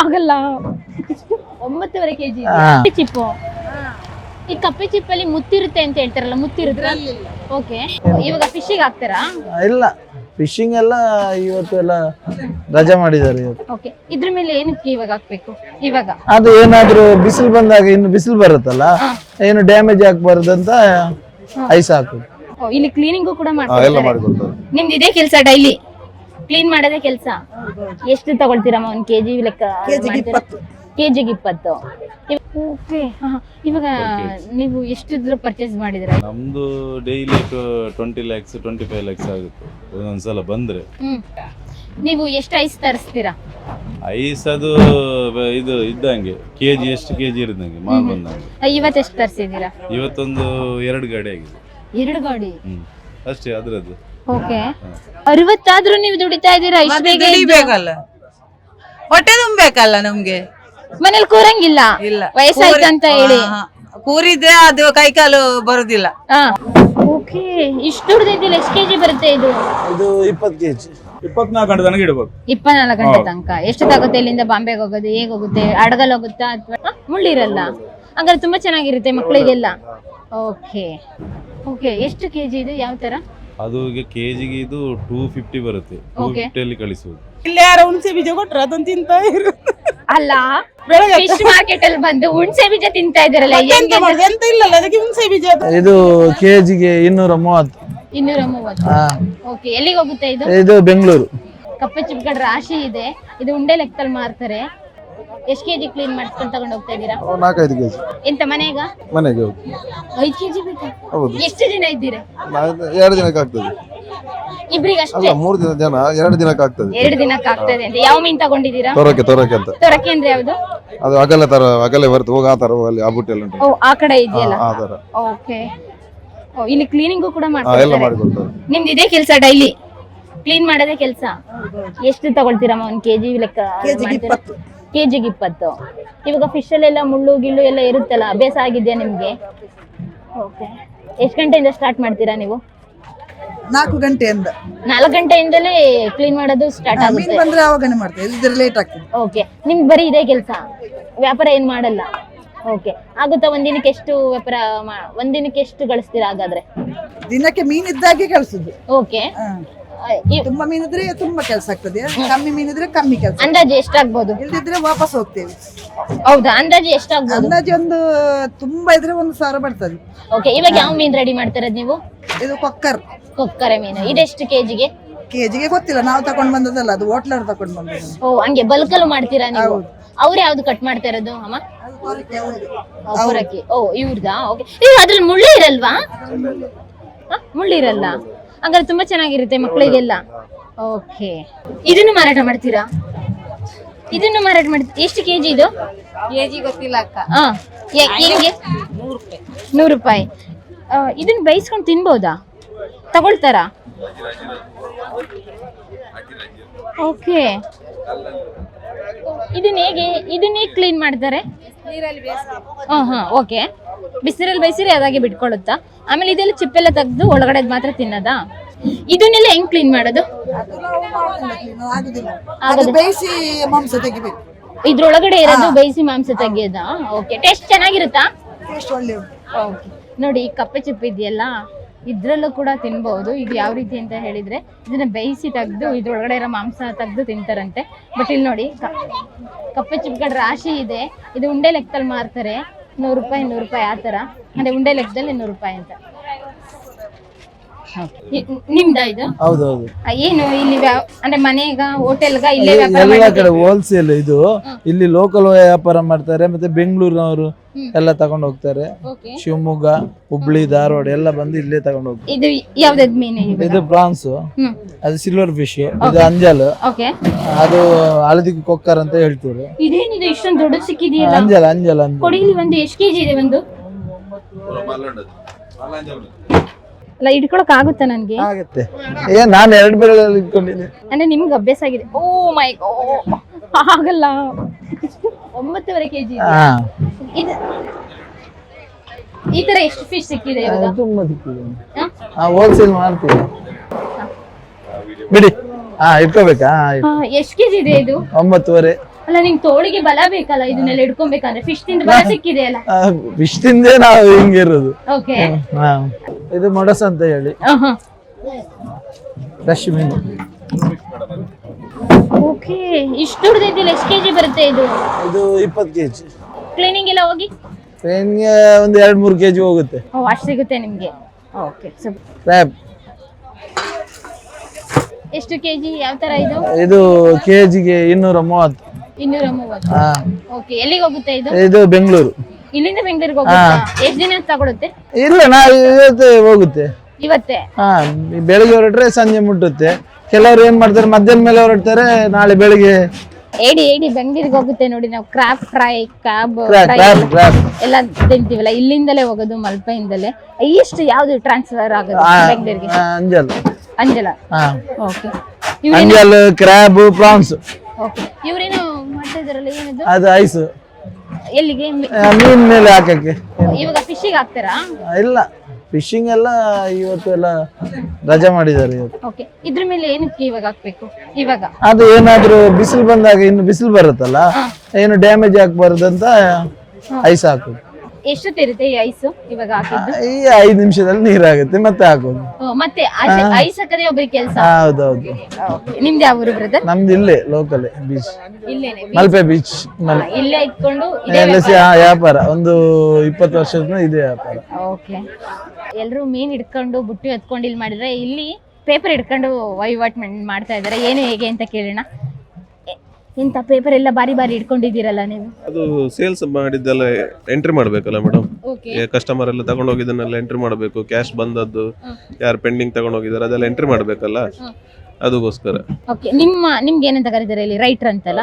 ಆಗಲ್ಲ. ಒಂಬತ್ತುವರೆ ಕೆಜಿ ಕಪ್ಪೆ ಚಿಪ್ಪು. ಈ ಕಪ್ಪೆ ಚಿಪ್ಪಲ್ಲಿ ಮುತ್ತಿರುತ್ತೆ ಅಂತ ಹೇಳ್ತಾರಲ್ಲ ಮುತ್ತಿರುತ್ತೆ? ಓಕೆ ಇವಾಗ ಫಿಶಿಂಗ್ ಹಾಕ್ತಾರಾ? ಇಲ್ಲ. ಫಿಶಿಂಗ್ ಎಲ್ಲ ಇವತ್ತು ಎಲ್ಲ ರಜಾ ಮಾಡಿದ್ದಾರೆ ಇವತ್ತು. ಓಕೆ ಇದ್ರ ಮೇಲೆ ಏನಕ್ಕೆ ಇವಾಗ ಹಾಕ್ಬೇಕು? ಇವಾಗ? ಅದು ಏನಾದ್ರೂ ಬಿಸಿಲು ಬಂದಾಗ ಇನ್ನು ಬಿಸಿಲು ಬರುತ್ತಲ್ಲ ಏನು ಡ್ಯಾಮೇಜ್ ಆಗ್ಬಾರದು ಐಸ್ ಹಾಕು ಓ, ಇಲ್ಲಿ ಕ್ಲೀನಿಂಗು ಕೂಡ ಮಾಡ್ತಾರೆ ನಿಮ್ದು ಇದೇ ಕೆಲಸ ಡೈಲಿ ಕ್ಲೀನ್ ಮಾಡೋದೇ ಕೆಲಸ. ಎಷ್ಟು ತಗೊಳ್ತೀರಮ್ಮ ಒಂದ್ ಕೆಜಿ ಲೆಕ್ಕ ಕೆಜಿಗೆ ಇಪ್ಪತ್ತು. ಓಕೆ ಇವಾಗ ನೀವು ಎಷ್ಟು ಪರ್ಚೇಸ್ ಮಾಡಿದ್ರ? ನಮ್ದು daily twenty lakhs twenty five lakhs ಆಗುತ್ತೆ. ಒಂದೊಂದ್ಸಲ ಬಂದ್ರೆ. ಹ್ಮ್. ನೀವು ಎಷ್ಟು ಐಸ್ ತರಿಸ್ತೀರಾ? ಐಸ್ ಅದು ಬ- ಇದು ಇದ್ದಂಗೆ ಕೆ ಜಿ ಎಷ್ಟು ಕೆ ಜಿ ಇರಿದಂಗೆ ಮಾಲ್ ಬಂದಂಗೆ. ಇವತ್ತು ಎಷ್ಟು ತರಿಸಿದ್ದೀರಾ? ಇವತ್ತೊಂದು ಎರಡು ಗಾಡಿ ಆಗಿದೆ. ಎರಡು ಗಾಡಿ? ಹ್ಮ್. ಅಷ್ಟೇ ಅದ್ರದ್ದು. ಓಕೆ. ಅರವತ್ತಾದ್ರೂ ನೀವು ದುಡಿತಾ ಇದ್ದೀರಾ? ಇಷ್ಟು ಬೇಗ ಎದ್ದು? ದುಡಿಬೇಕಲ್ಲ. ಹೊಟ್ಟೆ ತುಂಬಬೇಕಲ್ಲ ನಮ್ಗೆ? ಮನೇಲಿ ಕೂರಂಗಿಲ್ಲ. ಇಲ್ಲ. ವಯಸ್ಸಾಯ್ತಂತ ಅಂತ ಹೇಳಿ. ಹಾ, ಹಾ. ಕೂರಿದ್ರೆ ಅದು ಕೈಕಾಲು ಬರುದಿಲ್ಲ. ಓಕೆ. ಇಷ್ಟು ದುಡ್ದಿದ್ದಿಲ್ಲ. ಎಷ್ಟು ಕೆಜಿ ಬರುತ್ತೆ ಇದು? ಇದು ಇಪ್ಪತ್ತು ಕೆ ಜಿ ಇಪ್ಪತ್ನಾಲ್ಕು ಗಂಟೆ ತನಕ ಇಡಬೇಕು ಇಪ್ಪತ್ನಾಲ್ಕು ಗಂಟೆ ತನಕ. ಎಷ್ಟು ತಗುತ್ತೆ ಇಲ್ಲಿಂದ ಬಾಂಬೆಗೆ ಹೋಗೋದು? ಹೇಗೆ ಹೋಗುತ್ತೆ? ಅಡಗಲ್ ಹೋಗುತ್ತಾ ಅಥವಾ ಮುಳ್ಳಿರಲ್ಲ. ಹಂಗಾದ್ರೆ ತುಂಬಾ ಚೆನ್ನಾಗಿರುತ್ತೆ ಮಕ್ಕಳಿಗೆಲ್ಲ. ಓಕೆ. ಓಕೆ. ಎಷ್ಟು ಕೆಜಿ ಇದು? ಯಾವ ತರ ಅದು ಈಗ ಕೆ ಜಿಗೆ ಇದು ಟೂ ಫಿಫ್ಟಿ ಬರುತ್ತೆ. ಟೂ ಫಿಫ್ಟಿ ಫಿಫ್ಟಿಯಲ್ಲಿ ಕಳಿಸುವುದು ಇಲ್ಲಿ ಯಾರೋ ಹುಣಸೆ ಬೀಜ ಕೊಟ್ರೆ ಅದನ್ನ ತಿಂತ ಇರು. ಅಲ್ಲ ಫಿಶ್ ಮಾರ್ಕೆಟ್ ಅಲ್ಲಿ ಬಂದು ಹುಣಸೆ ಬೀಜ ತಿಂತಾ ಇದಾರಲ್ಲ ಎಂತ ಮಾಡುದು? ಎಂತ ಇಲ್ಲಲ್ಲ ಅದಕ್ಕೆ ಹುಣಸೆ ಬೀಜ ಅದು. ಇದು ಕೆ ಜಿಗೆ ಇನ್ನೂರ ಮೂವತ್ತು ಇನ್ನೂರ ಮೂವತ್ತು ಹಾ. ಓಕೆ ಎಲ್ಲಿಗೆ ಹೋಗುತ್ತೆ ಇದು? ಇದು ಬೆಂಗಳೂರು. ಕಪ್ಪೆ ಚಿಪ್ಕಡ್ ರಾಶಿ ಇದೆ. ಇದು ಉಂಡೆ ಲೆಕ್ಕದಲ್ಲಿ ಮಾರ್ತಾರೆ. ಎಷ್ಟು ಕೆಜಿ ಕ್ಲೀನ್ ಮಾಡ್ಸ್ಕೊಂಡು ತಗೊಂಡು ಹೋಗ್ತಾ ಇದ್ದೀರಾ? ನಾಲ್ಕೈದು ಕೆಜಿ. ಎಂತ ಮನೆಗ? ಮನೆಗೆ ಹೋಗಿ. ಐದು ಕೆಜಿ ಬೇಕಾ? ಹೌದು. ಎಷ್ಟು ಜನ ಇದ್ದೀರಾ? ಎರಡು ದಿನಕ್ಕೆ ಆಗ್ತದೆ. ಇಬ್ರಿಗೆ ಅಷ್ಟೇ ಮೂರು ದಿನ ಜನ ಎರಡು ದಿನಕ್ಕೆ ಆಗ್ತದೆ. ಎರಡು ದಿನಕ್ಕೆ ಆಗ್ತದೆ ಅಂತ. ಯಾವ ಮೀನ್ ತಗೊಂಡಿದ್ದೀರಾ? ತೊರಕೆ ತೊರಕೆ ಅಂತ. ತೊರಕೆ ಅಂದ್ರೆ ಯಾವ್ದು? ಅದು ಅಗಲೆ ತರ ಅಗಲೆ ಬರುತ್ತೆ. ಹೋಗಿ ಆ ತರ ಅಲ್ಲಿ ಆ ಬುಟ್ಟಿ ಎಲ್ಲ ಉಂಟು. ಓ ಆ ಕಡೆ ಇದೆಯಲ್ಲ? ಆ ತರ. ಓಕೆ. ಓ ಇಲ್ಲಿ ಕ್ಲೀನಿಂಗು ಕೂಡ ಮಾಡ್ತಾರೆ ಎಲ್ಲ ಮಾಡ್ತಾರೆ ಮಾಡಿಕೊಡ್ತಾರೆ ನಿಮ್ದು ಇದೇ ಕೆಲಸ ಡೈಲಿ ಕ್ಲೀನ್ ಮಾಡೋದೇ ಕೆಲಸ? ಎಷ್ಟು ತಗೊಳ್ತೀರಮ್ಮ ಒಂದ್ ಕೆಜಿ ಲೆಕ್ಕ ಕೆಜಿಗೆ ಇಪ್ಪತ್ತು. ಇವಾಗ ಫಿಶ್ ಅಲ್ಲೆಲ್ಲ ಮುಳ್ಳು ಗಿಳ್ಳು ಎಲ್ಲ ಇರುತ್ತಲ್ಲ ಅಭ್ಯಾಸ ಆಗಿದೆಯಾ ನಿಮ್ಗೆ? ಓಕೆ ಎಷ್ಟು ಗಂಟೆಯಿಂದ ಸ್ಟಾರ್ಟ್ ಮಾಡ್ತೀರಾ ನೀವು? ನಾಲ್ಕು ಗಂಟೆಯಿಂದ. ನಾಲ್ಕು ಗಂಟೆಯಿಂದಲೇ ಕ್ಲೀನ್ ಮಾಡೋದು ಸ್ಟಾರ್ಟ್ ಮೀನ್ ಆಗುತ್ತೆ. ಬಂದ್ರೆ ಮಾಡ್ತೇವೆ ಇಲ್ಲದ್ರೆ ಲೇಟ್ ಆಗ್ತದೆ. ಓಕೆ ನಿಮ್ಗೆ ಬರೀ ಇದೇ ಕೆಲಸ? ವ್ಯಾಪಾರ ಏನು ಮಾಡಲ್ಲ? ಓಕೆ ಆಗುತ್ತಾ ಒಂದಿನಕ್ಕೆ ಎಷ್ಟು ವ್ಯಾಪಾರ ಮಾ- ಒಂದಿನಕ್ಕೆ ಎಷ್ಟು ಗಳಿಸ್ತೀರಾ ಹಾಗಾದ್ರೆ? ದಿನಕ್ಕೆ ಮೀನ್ ಇದ್ದಾಗೆ ಕಳ್ಸುದು. ಓಕೆ. ತುಂಬಾ ಮೀನಿದ್ರೆ ತುಂಬಾ ಕೆಲಸ ಆಗ್ತದೆ. ಕಮ್ಮಿ ಮೀನಿದ್ರೆ ಕಮ್ಮಿ ಕೆಲಸ ಅಂದಾಜು ಎಷ್ಟಾಗ್ಬೋದು ಇಲ್ದಿದ್ರೆ ವಾಪಸ್ ಹೋಗ್ತೇವೆ. ಹೌದಾ? ಅಂದಾಜು ಎಷ್ಟಾಗ್ಬೋದು ಅಂದಾಜು ಒಂದು ತುಂಬಾ ಇದ್ರೆ ಒಂದು ಸಾವಿರ ಬರ್ತದೆ. ಓಕೆ ಇವಾಗ ಯಾವ ಮೀನ್ ರೆಡಿ ಮಾಡ್ತಿರೋದು ನೀವು? ಇದು ಕೊಕ್ಕರ್. ಕೊಕ್ಕರೆ ಮೀನು. ಇದೆಷ್ಟು ಕೆಜಿಗೆ? ಕೆಜಿಗೆ ಗೊತ್ತಿಲ್ಲ ನಾವು ತಕೊಂಡ್ ಬಂದದಲ್ಲ ಅದು ಹೋಟ್ಲರ್ ತಕೊಂಡ್ ಬಂದದ್ದು. ಓ ಹಂಗೆ ಬಲ್ಕಲ್ಲೂ ಮಾಡ್ತೀರಾ ನೀವು? ಅವ್ರು ಯಾವ್ದು ಕಟ್ ಮಾಡ್ತಾ ಇರೋದು ಅಮ್ಮ ಇವ್ರದ ಓ ಇವ್ರದಾ? ಓಕೆ ಅದ್ರಲ್ಲಿ ಮುಳ್ಳು ಇರಲ್ವಾ? ಹ? ಮುಳ್ಳು ಇರಲ್ಲ? ಹಂಗಾರೆ ತುಂಬಾ ಚೆನ್ನಾಗಿರುತ್ತೆ ಮಕ್ಕಳಿಗೆಲ್ಲ. ಓಕೆ. ಇದನ್ನು ಮಾರಾಟ ಮಾಡ್ತೀರಾ? ಇದನ್ನು ಮಾರಾಟ ಮಾಡ್ತೀರಾ ಎಷ್ಟು ಕೆಜಿ ಇದು? ಕೆಜಿ ಗೊತ್ತಿಲ್ಲ ಅಕ್ಕ. ಹಾ ಯಾ- ಹೆಂಗೆ? ನೂರು ರೂಪಾಯಿ. ಇದನ್ನು ಇದನ್ನ ಬೇಯಿಸ್ಕೊಂಡು ತಿನ್ಬೋದಾ? ತಗೊಳ್ತಾರಾ? ಓಕೆ. ಇದನ್ನ ಹೇಗೆ ಇದನ್ನ ಹೇಗೆ ಕ್ಲೀನ್ ಮಾಡ್ತಾರೆ? ಹಾ ಹಾ ಓಕೆ. ಬಿಸಿರಲ್ಲಿ ಬೇಯಿಸಿರಿ ಅದಾಗೆ ಬಿಟ್ಕೊಳ್ಳುತ್ತಾ? ಆಮೇಲೆ ಇದೆಲ್ಲ ಚಿಪ್ಪೆಲ್ಲ ತೆಗೆದು ಒಳಗಡೆ ಮಾತ್ರ ತಿನ್ನೋದಾ? ಇದನ್ನೆಲ್ಲ ಹೆಂಗ್ ಕ್ಲೀನ್ ಮಾಡೋದು? ಅದು ನಾವು ಮಾಡುದಿಲ್ಲ ಅದು ಬೇಯಿಸಿ ಮಾಂಸ ತೆಗಿಬೇಕು. ಇದ್ರೊಳಗಡೆ ಇರೋದು ಬೇಯಿಸಿ ಮಾಂಸ ತೆಗಿಯೋದಾ? ಓಕೆ. ಟೇಸ್ಟ್ ಚೆನ್ನಾಗಿರುತ್ತಾ? ಟೇಸ್ಟ್ ಒಳ್ಳೆ ನೋಡಿ ಕಪ್ಪೆ ಚಿಪ್ಪು ಇದೆಯಲ್ಲ? ಇದ್ರಲ್ಲೂ ಕೂಡ ತಿನ್ಬಹುದು ಇದು ಯಾವ ರೀತಿ ಅಂತ ಹೇಳಿದ್ರೆ ಇದನ್ನ ಬೇಯಿಸಿ ತೆಗೆದು ಇದ್ರೊಳಗಡೆ ಇರೋ ಮಾಂಸ ತೆಗೆದು ತಿಂತಾರಂತೆ. ಬಟ್ ಇಲ್ಲಿ ನೋಡಿ ಕಪ್ಪೆ ಚಿಪ್ಗಳ ರಾಶಿ ಇದೆ. ಇದು ಉಂಡೆ ಲೆಕ್ಕದಲ್ಲಿ ಮಾರ್ತಾರೆ. ನೂರು ರೂಪಾಯಿ ನೂರು ರೂಪಾಯಿ ಆ ಥರ. ಅಂದ್ರೆ ಉಂಡೆ ಲೆಕ್ಕದಲ್ಲಿ ನೂರು ರೂಪಾಯಿ ಅಂತ. ನಿಮ್ದಾ ಇದು? ಹೌದೌದು. ಆ, ಏನು ಇಲ್ಲಿ ವ್ಯಾವ್- ಅಂದ್ರೆ ಮನೆಗ ಹೋಟೆಲ್ಗ ಇಲ್ಲೇ ವ್ಯಾಪಾರ ಎಲ್ಲ? ಕಡೆ ಹೋಲ್ಸೇಲ್ ಇದು. ಇಲ್ಲಿ ಲೋಕಲ್ ವ್ಯಾಪಾರ ಮಾಡ್ತಾರೆ ಮತ್ತೆ ಬೆಂಗಳೂರಿನವರು ಎಲ್ಲ ತಗೊಂಡು ಹೋಗ್ತಾರೆ. Okay. ಶಿವಮೊಗ್ಗ ಹುಬ್ಳಿ ಧಾರವಾಡ ಎಲ್ಲ ಬಂದು ಇಲ್ಲೇ ತಗೊಂಡು ಹೋಗ್ತಾರೆ. ಇದು ಯಾವ್ದಾದ್ ಮೀನು ಇವಾಗ? ಇದು ಪ್ರಾನ್ಸ್. ಹ್ಮ್. ಅದು ಸಿಲ್ವರ್ ಫಿಶ್ ಇದು ಅಂಜಲ್. ಓಕೆ. ಅದು ಹಳದಿ ಕೊಕ್ಕರ್ ಅಂತ ಹೇಳ್ತಾರೆ ಇದೇನಿದೆ? ಇಷ್ಟೊಂದು ದೊಡ್ಡ ಸಿಕ್ಕಿದೆಯಲ್ಲ? ಅಂಜಲ್ ಅಂಜಲ್ ಇಲ್ಲಿ ಒಂದು ಎಷ್ಟು ಕೆಜಿ ಇದೆ ಒಂದು? ಅಲ್ಲ ಇಟ್ಕೊಳಕ್ ಆಗುತ್ತಾ ನನ್ಗೆ? ಆಗುತ್ತೆ. ಏ ನಾನು ಎರಡು ಬೆರಳಲ್ಲಿ ಇಟ್ಕೊಂಡಿದ್ದೆ ಅಂದ್ರೆ ನಿಮ್ಗೆ ಅಭ್ಯಾಸ ಆಗಿದೆ. ಓ ಮೈ ಆಗಲ್ಲ. ಒಂಬತ್ತುವರೆ ಕೆಜಿ ಹಾ. ಈ ತರ ಎಷ್ಟು ಫಿಶ್ ಸಿಕ್ಕಿದೆ ಇವಾಗ? ತುಂಬಾ ಸಿಕ್ಕಿದೆ. ಹ? ಹಾ ಹೋಲ್ಸೇಲ್ ಮಾಡ್ತೀವಿ. ಬಿಡಿ. ಹಾ ಇಟ್ಕೋಬೇಕಾ? ಹಾ, ಇಟ್- ಹಾ, ಎಷ್ಟು ಕೆಜಿ ಇದೆ ಇದು? ಒಂಬತ್ತುವರೆ. ಅಲ್ಲ ನಿಂಗೆ ತೋಳಿಗೆ ಬಲ ಬೇಕಲ್ಲ? ಇದನ್ನೆಲ್ಲ ಹಿಡ್ಕೊಬೇಕಂದ್ರೆ ಫಿಶ್ ತಿಂದ ಬಲ ಸಿಕ್ಕಿದೆ ಅಲ್ಲ? ಫಿಶ್ ತಿಂದೇ ನಾವು ಹಿಂಗಿರೋದು ಓಕೆ ಇದು ಮೊಡಸ ಅಂತ ಹೇಳಿ. ಫ್ರೆಶ್ ಮೀನು. ಓಕೆ ಇಷ್ಟು ದೊಡ್ಡದಿದ್ದಿಲ್ಲ ಎಷ್ಟು ಕೆಜಿ ಬರುತ್ತೆ ಇದು? ಇದು ಇಪ್ಪತ್ತು ಕೆಜಿ. ಕ್ಲೀನಿಂಗ್ ಎಲ್ಲ ಹೋಗಿ? ಕ್ಲೀನಿಂಗ್ ಒಂದು ಎರಡು ಮೂರು ಕೆ ಜಿ ಹೋಗುತ್ತೆ. ಓ ಅಷ್ಟು ಸಿಗುತ್ತೆ ನಿಮಗೆ? ಓಕೆ ಸರ್ ಕ್ರ್ಯಾಬ್ ಎಷ್ಟು ಕೆಜಿ? ಯಾವ ತರ ಇದು? ಇದು ಕೆಜಿಗೆ ಇನ್ನೂರ ಮೂವತ್ತು. ಇನ್ನೂರ ಮೂವತ್ತು. ಹಾ. ಓಕೆ ಎಲ್ಲಿಗೆ ಹೋಗುತ್ತೆ ಇದು? ಇದು ಬೆಂಗಳೂರು. ಇಲ್ಲಿಂದ ಬೆಂಗಳೂರಿಗೆ ಹೋಗುತ್ತಾ? ಎಷ್ಟು ದಿನ ತಗೊಳುತ್ತೆ? ಇಲ್ಲ ನಾ ಇವತ್ತು ಹೋಗುತ್ತೆ. ಇವತ್ತೇ? ಹಾ ಬೆಳಿಗ್ಗೆ ಹೊರಟ್ರೆ ಸಂಜೆ ಮುಟ್ಟುತ್ತೆ. ಕೆಲವರು ಏನ್ ಮಾಡ್ತಾರೆ ಮಧ್ಯಾಹ್ನ ಮೇಲೆ ಹೊರಡ್ತಾರೆ ನಾಳೆ ಬೆಳಿಗ್ಗೆ ಏಡಿ ಏಡಿ ಬೆಂಗಳೂರಿಗೆ ಹೋಗುತ್ತೆ ನೋಡಿ ನಾವು. Crab fry crab crab crab crab ಎಲ್ಲ ತಿಂತೀವಲ್ಲ ಇಲ್ಲಿಂದಲೇ ಹೋಗೋದು ಮಲ್ಪೆಯಿಂದಲೇ. ಎಷ್ಟು ಯಾವ್ದು ಟ್ರಾನ್ಸ್ಫರ್ ಆಗೋದು ಬೆಂಗಳೂರಿಗೆ? ಅಂಜಲ್. ಅಂಜಲ? ಹಾ. ಓಕೆ ಅಂಜಲ್ ಕ್ರಾಬ್ ಪ್ರಾನ್ಸ್ ಓಕೆ ಇವ್ರೇನು ಇದಾರಲ್ಲ ಏನಿದು? ಅದು ಐಸ್. ಎಲ್ಲಿಗೆ? ಮೀನ್ ಮೇಲೆ ಹಾಕಕ್ಕೆ. ಇವಾಗ ಫಿಶಿಗೆ ಹಾಕ್ತೀರಾ? ಇಲ್ಲ ಫಿಶಿಂಗ್ ಎಲ್ಲ ಇವತ್ತು ಎಲ್ಲ ರಜೆ ಮಾಡಿದ್ದಾರೆ ಇವತ್ತು. ಓಕೆ ಇದ್ರ ಮೇಲೆ ಏನಕ್ಕೆ ಇವಾಗ ಹಾಕ್ಬೇಕು? ಇವಾಗ? ಅದು ಏನಾದ್ರೂ ಬಿಸಿಲು ಬಂದಾಗ ಇನ್ನು ಬಿಸಿಲು ಬರುತ್ತಲ್ಲ ಏನು ಡ್ಯಾಮೇಜ್ ಆಗ್ಬಾರ್ದು ಅಂತ ಐಸ್ ಹಾಕೋದು. ಎಷ್ಟೊತ್ತಿರುತ್ತೆ ಈ ಐಸ್? ಇವಾಗ ಹಾಕಿದ್ದು? ಈ ಐದು ನಿಮಿಷದಲ್ಲಿ ನೀರಾಗುತ್ತೆ ಮತ್ತೆ ಹಾಕೋದು. ಓ, ಮತ್ತೆ ಐಸ್ ಹಾಕದೆ ಒಬ್ರಿಗೆ ಕೆಲಸ? ಹೌದೌದು. ನಿಮ್ದು ಯಾವ ಊರು ಬ್ರದರ್ ನಮ್ದು ಇಲ್ಲೇ ಲೋಕಲ್ ಬೀಚ್ ಇಲ್ಲೇನೆ ಮಲ್ಪೆ ಬೀಚ್ ಮಲ್ ಇಲ್ಲೇ ಇಟ್ಕೊಂಡು ಇದೇ ಎಲ್ಲ ಸಿ- ಹಾ, ವ್ಯಾಪಾರ. ಒಂದು ಇಪ್ಪತ್ತು ವರ್ಷದಿಂದ ಇದೆ ವ್ಯಾಪಾರ. ಓಕೆ ಎಲ್ಲರೂ ಮೀನ್ ಹಿಡ್ಕೊಂಡು ಬುಟ್ಟಿ ಎತ್ಕೊಂಡು ಇಲ್ಲಿ ಮಾಡಿದ್ರೆ ಇಲ್ಲಿ ಪೇಪರ್ ಹಿಡ್ಕೊಂಡು ವಹಿವಾಟ್ ಮಾಡ್ತಾ ಇದ್ದಾರೆ ಏನು ಹೇಗೆ ಅಂತ ಕೇಳೋಣ. ಇಂಥ ಪೇಪರ್ ಎಲ್ಲ ಬಾರಿ ಬಾರಿ ಇಟ್ಕೊಂಡಿದ್ದೀರಲ್ಲ ನೀವು? ಅದು ಸೇಲ್ಸ್ ಮಾಡಿದ್ದೆಲ್ಲ ಎಂಟ್ರಿ ಮಾಡಬೇಕಲ್ಲ ಮೇಡಮ್ ಓಕೆ ಕಸ್ಟಮರ್ ಎಲ್ಲ ತಗೊಂಡು ಹೋಗಿದ್ದನ್ನೆಲ್ಲ ಎಂಟ್ರಿ ಮಾಡಬೇಕು ಕ್ಯಾಶ್ ಬಂದದ್ದು ಯಾರು ಪೆಂಡಿಂಗ್ ತಗೊಂಡು ಹೋಗಿದ್ದಾರೆ ಅದೆಲ್ಲ ಎಂಟ್ರಿ ಮಾಡಬೇಕಲ್ಲ? ಅದಕ್ಕೋಸ್ಕರ. ಓಕೆ ನಿಮ್ಮ ನಿಮ್ಗೆ ಏನಂತ ಕರೀತಾರೆ ಇಲ್ಲಿ ರೈಟರ್ ಅಂತಲ್ಲ?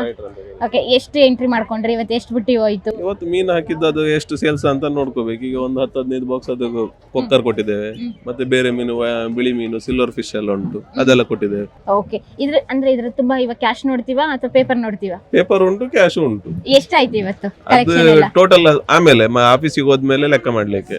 ಓಕೆ ಎಷ್ಟು ಎಂಟ್ರಿ ಮಾಡ್ಕೊಂಡ್ರಿ? ಇವತ್ತು ಎಷ್ಟು ಬುಟ್ಟಿ ಹೋಯ್ತು? ಇವತ್ತು ಮೀನು ಹಾಕಿದ್ದು ಅದು ಎಷ್ಟು ಸೇಲ್ಸ್ ಅಂತ ನೋಡ್ಕೋಬೇಕು. ಈಗ ಒಂದು ಹತ್ತು ಹದಿನೈದು ಬಾಕ್ಸ್ ಅದು ಕೊಕ್ಕರ್ ಕೊಟ್ಟಿದ್ದೇವೆ. ಮತ್ತೆ ಬೇರೆ ಮೀನು ವ- ಬಿಳಿ ಮೀನು ಸಿಲ್ವರ್ ಫಿಶ್ ಎಲ್ಲ ಉಂಟು. ಅದೆಲ್ಲ ಕೊಟ್ಟಿದ್ದೇವೆ. ಓಕೆ ಇದ್ರ ಅಂದ್ರೆ ಇದ್ರ ತುಂಬಾ ಇವಾಗ ಕ್ಯಾಶ್ ನೋಡ್ತೀವಾ ಅಥವಾ ಪೇಪರ್ ನೋಡ್ತೀವಾ? ಪೇಪರ್ ಉಂಟು ಕ್ಯಾಶ್ ಉಂಟು. ಎಷ್ಟಾಯ್ತು ಇವತ್ತು ಅದು ಕಲೆಕ್ಷನ್ ಎಲ್ಲ? ಟೋಟಲ್ ಆಮೇಲೆ ಆಫೀಸಿಗೆ ಹೋದ್ಮೇಲೆ ಲೆಕ್ಕ ಮಾಡ್ಲಿಕ್ಕೆ.